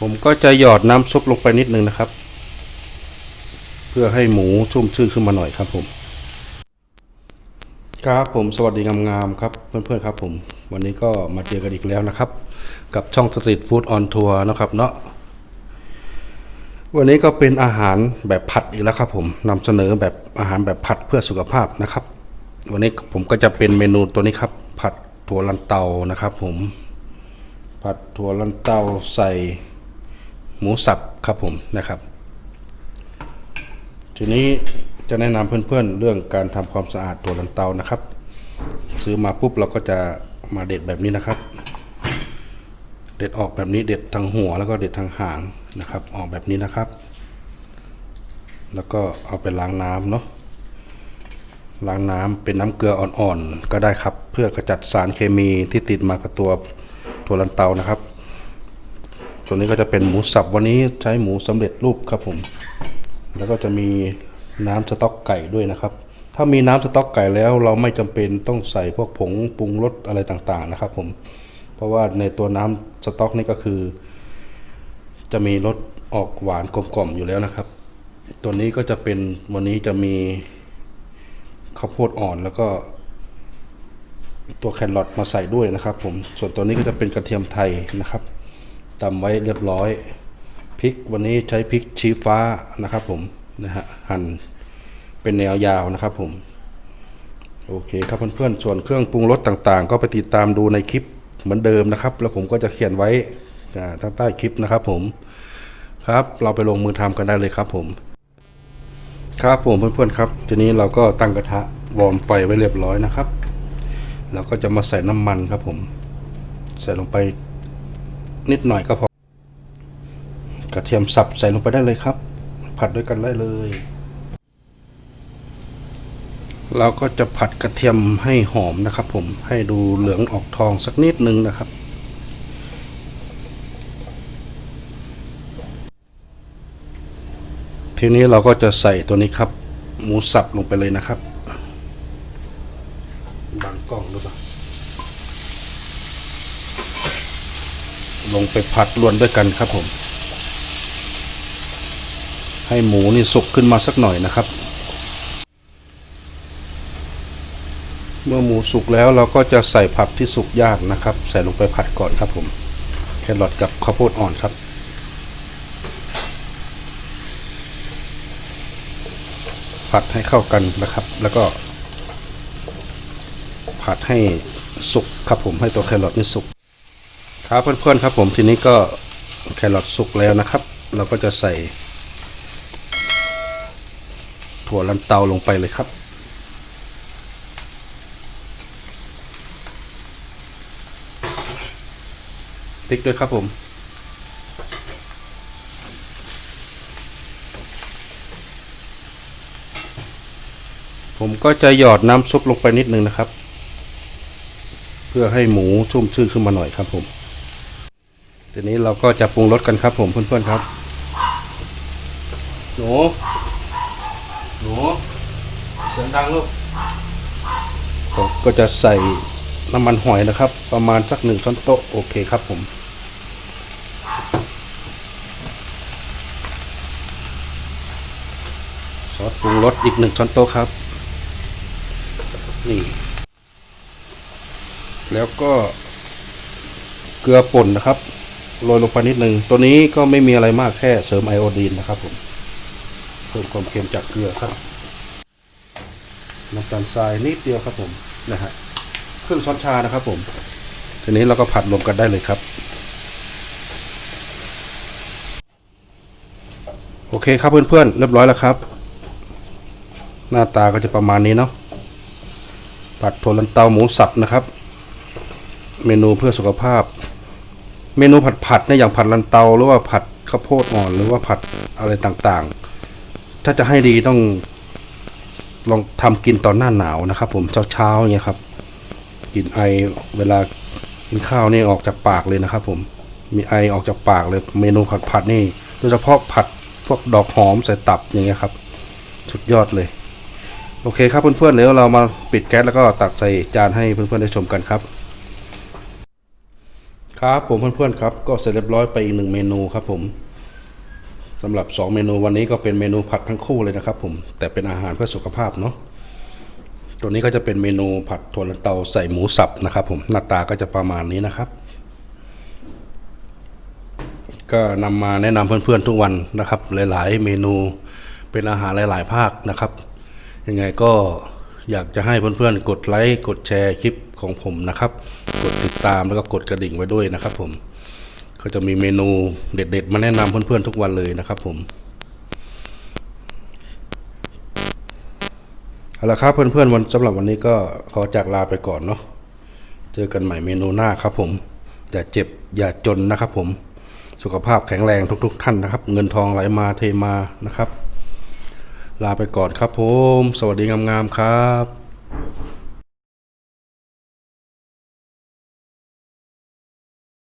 ผมก็จะหยอดน้ำซุปลงไปนิดนึงนะครับ เพื่อให้หมูชุ่มชื่นขึ้นมาหน่อยครับผม ครับผมสวัสดีงามๆครับเพื่อนๆครับผม วันนี้ก็มาเจอกันอีกแล้วนะครับ กับช่องสตรีทฟู้ดออนทัวร์นะครับเนาะวันนี้ก็เป็นอาหารแบบผัดอีกแล้วครับผมนำเสนอแบบอาหารแบบผัดเพื่อสุขภาพนะครับ วันนี้ผมก็จะเป็นเมนูตัวนี้ครับ ผัดถั่วลันเตานะครับ ผม ผัดถั่วลันเตาใส่ หมูสับครับผมนะครับ ทีนี้จะแนะนำเพื่อนๆเรื่องการทำความสะอาดตัวลันเตานะครับ ซื้อมาปุ๊บเราก็จะมาเด็ดแบบนี้นะครับ เด็ดออกแบบนี้เด็ดทางหัวแล้วก็เด็ดทางหางนะครับ ออกแบบนี้นะครับ แล้วก็เอาไปล้างน้ำเนาะล้างน้ำเป็นน้ำเกลืออ่อนๆก็ได้ครับ เพื่อกระจัดสารเคมีที่ติดมากับตัวตัวลันเตานะครับ ส่วนนี้ก็จะเป็นหมูสับวันนี้ใช้หมูสำเร็จรูปครับผม แล้วก็จะมีน้ำสต๊อกไก่ด้วยนะครับ ถ้ามีน้ำสต๊อกไก่แล้วเราไม่จำเป็นต้องใส่พวกผงปรุงรสอะไรต่างๆนะครับ ผม เพราะว่าในตัวน้ำสต๊อกนี่ก็คือ จะมีรสออกหวานกลมๆอยู่แล้วนะครับ ตัวนี้ก็จะเป็นวันนี้จะมีข้าวโพดอ่อนแล้วก็ตัวแครอทมาใส่ด้วยนะครับ ผม ส่วนตัวนี้ก็จะเป็นกระเทียมไทยนะครับ ตำไว้เรียบร้อยพริกวันนี้ใช้พริกชี้ฟ้านะครับผมนะฮะหั่นเป็นแนวยาวนะครับผมโอเคครับเพื่อนๆส่วนเครื่องปรุงรสต่างๆ ก็ไปติดตามดูในคลิปเหมือนเดิมนะครับ แล้วผมก็จะเขียนไว้ทางใต้คลิปนะครับผมครับ เราไปลงมือทำกันได้เลยครับผมครับผมเพื่อนๆครับ ทีนี้เราก็ตั้งกระทะวอร์มไฟไว้เรียบร้อยนะครับ เราก็จะมาใส่น้ำมันครับผม ใส่ลงไป นิดหน่อยก็พอกระเทียมสับใส่ลงไปได้เลยครับ ผัดด้วยกันได้เลย เราก็จะผัดกระเทียมให้หอมนะครับ ผมให้ดูเหลืองออกทองสักนิดนึงนะครับ ทีนี้เราก็จะใส่ตัวนี้ครับ หมูสับลงไปเลยนะครับบังกล้องหรือเปล่า ลงไปผัดรวนด้วยกันครับผม ให้หมูนี่สุกขึ้นมาสักหน่อยนะครับ เมื่อหมูสุกแล้วเราก็จะใส่ผักที่สุกยากนะครับ ใส่ลงไปผัดก่อนครับผมแครอทกับข้าวโพดอ่อนครับผัดให้เข้ากันนะครับ แล้วก็ ผัดให้สุกครับผมให้ตัวแครอทนี่สุก ครับเพื่อนๆครับผมทีนี้ก็แครอทสุกแล้วนะครับ เราก็จะใส่ ถั่วลันเตาลงไปเลยครับ ติ๊กด้วยครับผมผมก็จะหยอดน้ำซุปลงไปนิดนึงนะครับ เพื่อให้หมูชุ่มชื่นขึ้นมาหน่อยครับผม ทีนี้เราก็จะปรุงรสกันครับผมเพื่อนๆครับ หนู หนูเสียงดังลูกผมก็จะใส่น้ำมันหอยนะครับ ประมาณสักหนึ่งช้อนโต๊ะโอเคครับผมซอสปรุงรสอีกหนึ่งช้อนโต๊ะครับ นี่ แล้วก็เกลือป่นนะครับ โรยลงไปนิดหนึ่งตัวนี้ก็ไม่มีอะไรมากแค่เสริมไอโอดีนนะครับผมเพิ่มความเค็มจากเกลือครับน้ำตาลทรายนิดเดียวครับผมนะฮะครึ่งช้อนชานะครับผม ทีนี้เราก็ผัดรวมกันได้เลยครับ โอเคครับเพื่อนๆเรียบร้อยแล้วครับ หน้าตาก็จะประมาณนี้เนาะผัดถั่วลันเตาหมูสับนะครับ เมนูเพื่อสุขภาพ เมนูผัดผัดเนี่ยอย่างผัดลันเตาหรือว่าผัดข้าวโพดอ่อน หรือว่าผัดอะไรต่างๆ ถ้าจะให้ดีต้องลองทำกินตอนหน้าหนาวนะครับ ผมเช้าๆอย่างเงี้ยครับกลินไอเวลากินข้าวนี่ออกจากปากเลยนะครับ ผมมีไอออกจากปากเลยเมนูผัดผัดนี่โดยเฉพาะผัดพวกดอกหอมใส่ตับอย่างเงี้ยครับสุดยอดเลย โอเคครับเพื่อนๆเดี๋ยวเรามาปิดแก๊สแล้วก็ตักใส่จานให้เพื่อนๆได้ชมกันครับ ครับผมเพื่อนๆครับก็เสร็จเรียบร้อยไปอีกหนึ่งเมนูครับผมสำหรับ 2 เมนูวันนี้ก็เป็นเมนูผัดทั้งคู่เลยนะครับผมแต่เป็นอาหารเพื่อสุขภาพเนาะตัวนี้ก็จะเป็นเมนูผัดถั่วลันเตาใส่หมูสับนะครับผมหน้าตาก็จะประมาณนี้นะครับ ก็นำมาแนะนำเพื่อนๆทุกวันนะครับ หลาย ๆ เมนูเป็นอาหารหลาย ๆ ภาคนะครับยังไงก็ อยากจะให้เพื่อนๆ กดไลค์ กดแชร์คลิปของผมนะครับ กดติดตามแล้วก็กดกระดิ่งไว้ด้วยนะครับผม ก็จะมีเมนูเด็ดๆ มาแนะนำเพื่อนๆ ทุกวันเลยนะครับผมเอาละครับเพื่อนๆวันสำหรับวันนี้ก็ขอจากลาไปก่อนเนาะเจอกันใหม่เมนูหน้าครับผม อย่าเจ็บอย่าจนนะครับผม สุขภาพแข็งแรงทุก ๆ ท่านนะครับ เงินทองไหลมาเทมานะครับ ลาไปก่อนครับผม สวัสดีงามๆครับ